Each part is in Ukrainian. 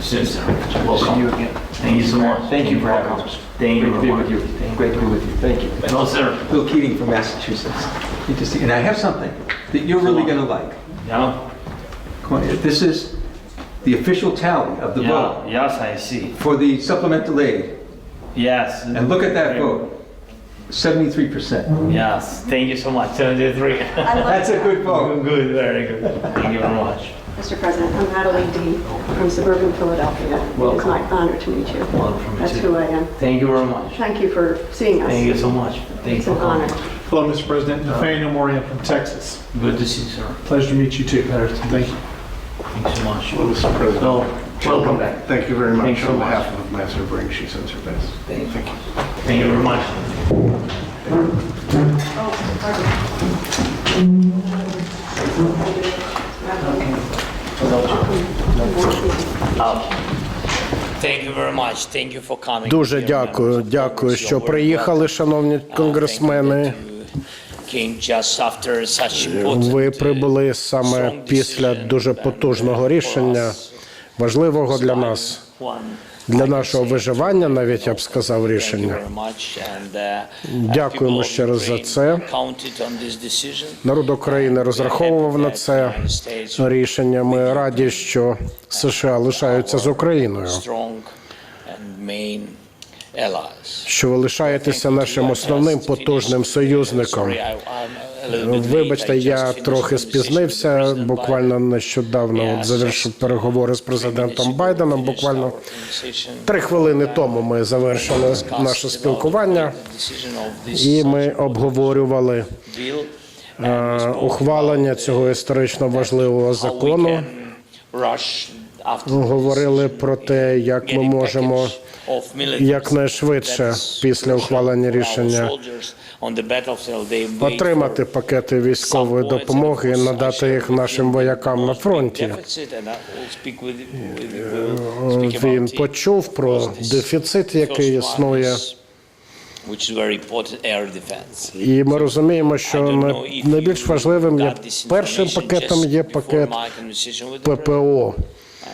Soon, sir. See you Welcome. again. Thank you so much. Thank you for having us. Thank you Great to be with you. Great to be with you. Thank you. Hello, sir. Bill Keating from Massachusetts. Good to see you. And I have something that you're really going to like. Yeah, Come on, This is the official tally of the yeah, vote yes, I see. for the supplemental aid. Yes. And look at that vote. 73%. Yes, thank you so much. Seventy-three. That's a good vote. Good, very good. Thank you very much. Mr. President, I'm Natalie D. from suburban Philadelphia. It is Welcome. my honor to meet you. Welcome That's you. who I am. Thank you very much. Thank you for seeing us. Thank you so much. Thank you It's for an honor. coming. Hello, Mr. President. Uh, Nathaniel Morian from Texas. Good to see you, sir. Pleasure to meet you too, Patterson. Thank you. Thank you so much. Hello, Mr. President. So, welcome back. Thank you very Thanks much. so On much. behalf of Ambassador Brink, she sends her best. Thank you. Thank you. Thank you very much. Oh, Дуже дякую. Дякую, що приїхали, шановні Uh, конгресмени. Ви uh, прибули саме після дуже потужного uh, рішення, важливого для нас, для нашого виживання, навіть я б сказав, рішення. Дякуємо ще раз за це. Народ України розраховував на це рішення. Ми раді, що США лишаються з Україною, що ви лишаєтеся нашим основним потужним союзником. Late. Вибачте, я трохи спізнився. Буквально нещодавно от завершив переговори з президентом Байденом. Буквально три хвилини тому ми завершили наше спілкування, і ми обговорювали е, ухвалення цього історично важливого закону. This Говорили про те, як ми можемо якнайшвидше після ухвалення рішення отримати пакети військової допомоги і надати їх нашим воякам на фронті. Він почув про дефіцит, який існує. І ми розуміємо, що найбільш важливим є першим пакетом є пакет ППО.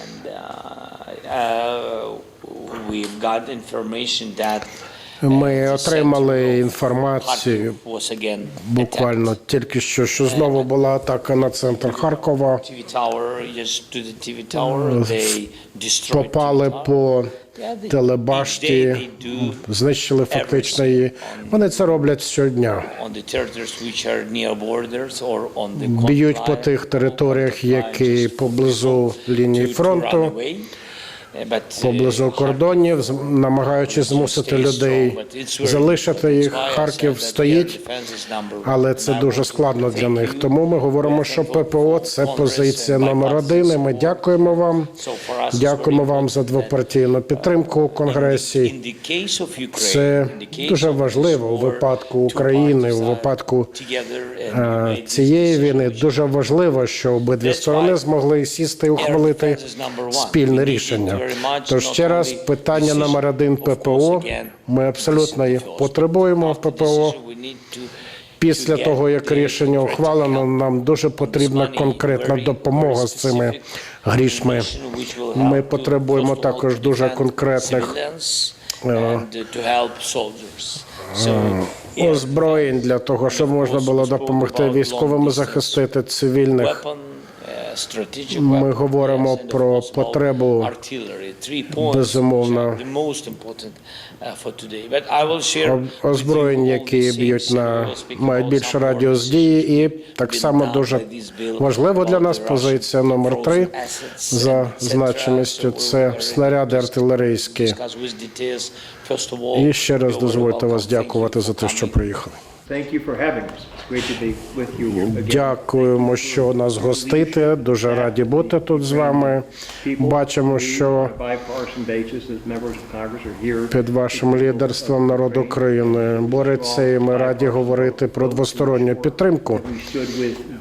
And uh, uh, we've got information that uh, Ми the отримали center of інформацію Kharkiv was again буквально тільки що, що знову була атака на центр Харкова. attacked. TV tower, just to the TV tower, they destroyed Попали TV tower. по Yeah, they- телебашті, знищили фактично її. Вони це роблять щодня. Б'ють по тих територіях, які поблизу лінії фронту. Поблизу кордонів, намагаючись змусити людей залишити їх. Харків стоїть, але це дуже складно для них. Тому ми говоримо, що ППО це позиція номер один. і Ми дякуємо вам. Дякуємо вам за двопартійну підтримку у конгресі. Це дуже важливо у випадку України, у випадку е, цієї війни. Дуже важливо, що обидві сторони змогли сісти і ухвалити спільне рішення. Тож ще раз питання номер один ППО. Ми абсолютно їх потребуємо ППО. Після того, як рішення ухвалено, нам дуже потрібна конкретна допомога з цими грішми. Ми потребуємо також дуже конкретних е, озброєнь для того, щоб можна було допомогти військовим захистити цивільних. Ми говоримо про потребу, безумовно, об- озброєнь, які б'ють на мають більше радіус дії, і так само дуже важливо для нас позиція номер три за значимістю. Це снаряди артилерійські. І ще раз дозвольте вас дякувати за те, що приїхали. Thank you for having us. It's great to be with you again. Дякуємо, що нас гостите. Дуже раді бути тут з вами. Бачимо, що під вашим лідерством народ України бореться, і ми раді говорити про двосторонню підтримку.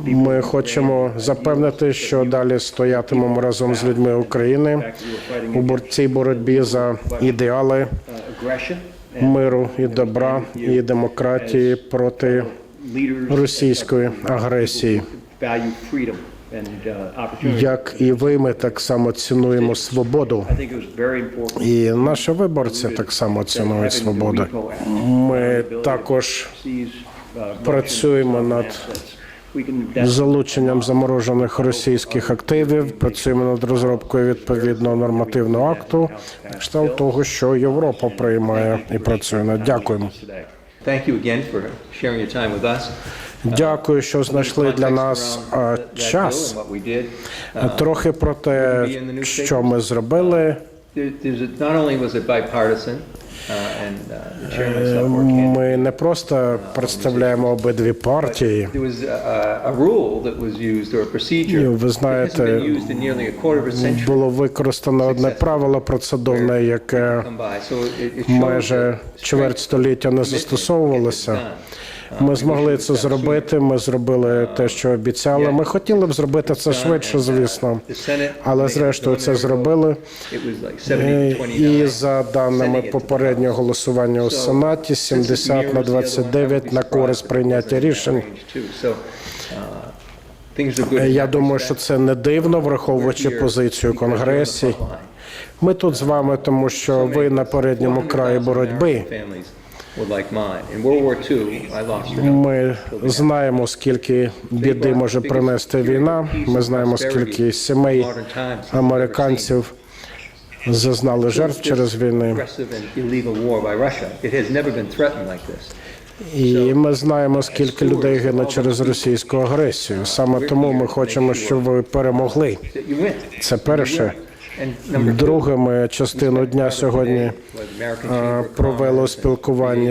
Ми хочемо запевнити, що далі стоятимемо разом з людьми України у цій боротьбі за ідеали миру і добра і демократії проти російської агресії. Як і ви, ми так само цінуємо свободу. І наші виборці так само цінують свободу. Ми також працюємо над залученням заморожених російських активів, працюємо над розробкою відповідного нормативного акту, кшталт того, що Європа приймає і працює над. Дякуємо. Дякую, що знайшли для нас час. Трохи про те, що ми зробили. Uh, uh, Ми не просто представляємо обидві партії. Ви знаєте. Було використано одне правило процедурне, яке майже чверть століття не застосовувалося. Ми змогли це зробити. Ми зробили те, що обіцяли. Ми хотіли б зробити це швидше, звісно, але зрештою це зробили. Е, 70 to І за даними попереднього голосування у Сенаті, 70 на 29 на користь прийняття рішень. Uh. Е, Я думаю, що це не дивно, враховуючи позицію Конгресі. Ми тут з вами, тому що ви на передньому краї боротьби. Ми знаємо, скільки біди може принести війна. Ми знаємо, скільки сімей американців зазнали жертв через війни. І ми знаємо, скільки людей гине через російську агресію. Саме тому ми хочемо, щоб ви перемогли. Це перше. Друге, ми частину дня сьогодні е, провели у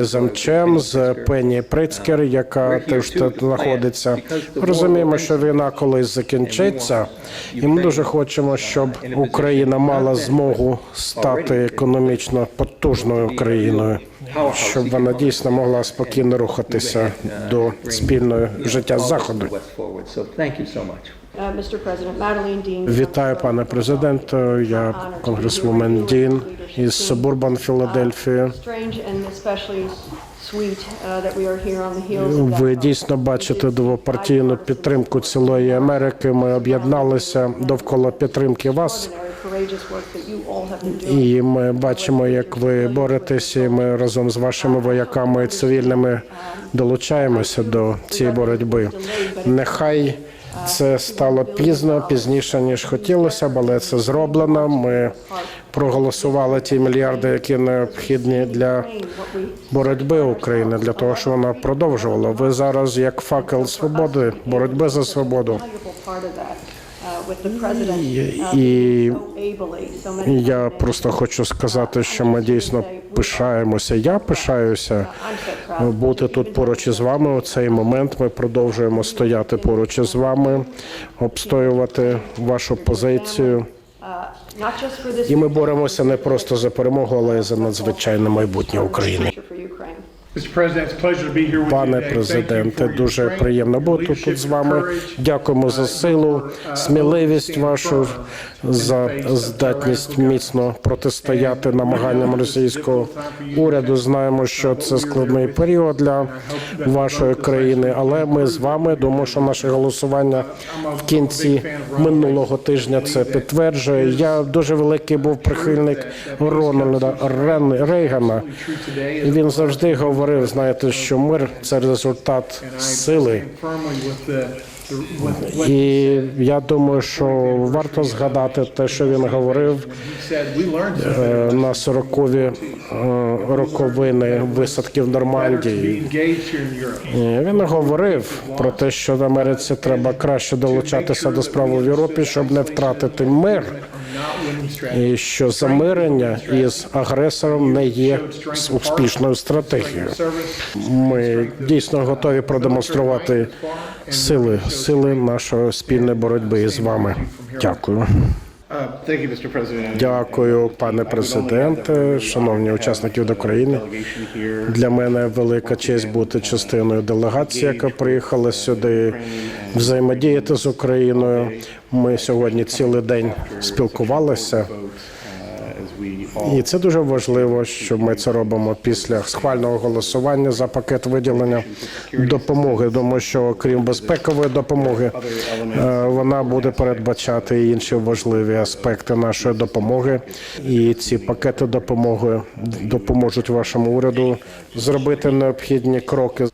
з МЧМ, з Пенні Прицкер, яка теж тут знаходиться. Розуміємо, що війна колись закінчиться, і ми дуже хочемо, щоб Україна мала змогу стати економічно потужною країною, щоб вона дійсно могла спокійно рухатися до спільного життя заходу. Madeleine Вітаю, пане президенте. Я конгресвумен Дін із Субурбан Філадельфії. And especially sweet uh. Ви дійсно бачите двопартійну підтримку цілої Америки. Ми об'єдналися довкола підтримки вас. І ми бачимо, як ви боретеся. і Ми разом з вашими вояками і цивільними долучаємося до цієї боротьби. Нехай це стало пізно, пізніше ніж хотілося, б, але це зроблено. Ми проголосували ті мільярди, які необхідні для боротьби України, для того, щоб вона продовжувала. Ви зараз як факел свободи, боротьби за свободу. Uh, president uh, І я просто хочу сказати, що ми дійсно пишаємося. Я пишаюся proud. бути тут поруч із вами. У цей момент ми продовжуємо стояти поруч із вами, обстоювати вашу позицію. Uh, І ми боремося не просто за перемогу, але й за надзвичайне майбутнє України. Пане президенте, дуже приємно бути тут з вами. Дякуємо за силу, сміливість вашу, за здатність міцно протистояти намаганням російського уряду. Знаємо, що це складний період для вашої країни, але ми з вами думаю, що наше голосування в кінці минулого тижня це підтверджує. Я дуже великий був прихильник Рональда Рен- Рейгана. Він завжди говорив, знаєте, що мир це результат сили. І я думаю, що варто згадати те, що він говорив е, на 40-ві е, роковини висадки в Нормандії. Він говорив про те, що в Америці треба краще долучатися до справи в Європі, щоб не втратити мир. І що замирення із агресором не є успішною стратегією. Ми дійсно готові продемонструвати сили, сили нашої спільної боротьби із вами. Дякую. Uh. Дякую, пане президенте, шановні учасники від України. Для мене велика честь бути частиною делегації, яка приїхала сюди взаємодіяти з Україною. Ми сьогодні цілий день спілкувалися. І це дуже важливо, що ми це робимо після схвального голосування за пакет виділення допомоги. Думаю, що крім безпекової допомоги, е, вона буде передбачати і інші важливі аспекти нашої допомоги. І ці пакети допомоги допоможуть вашому уряду зробити необхідні кроки.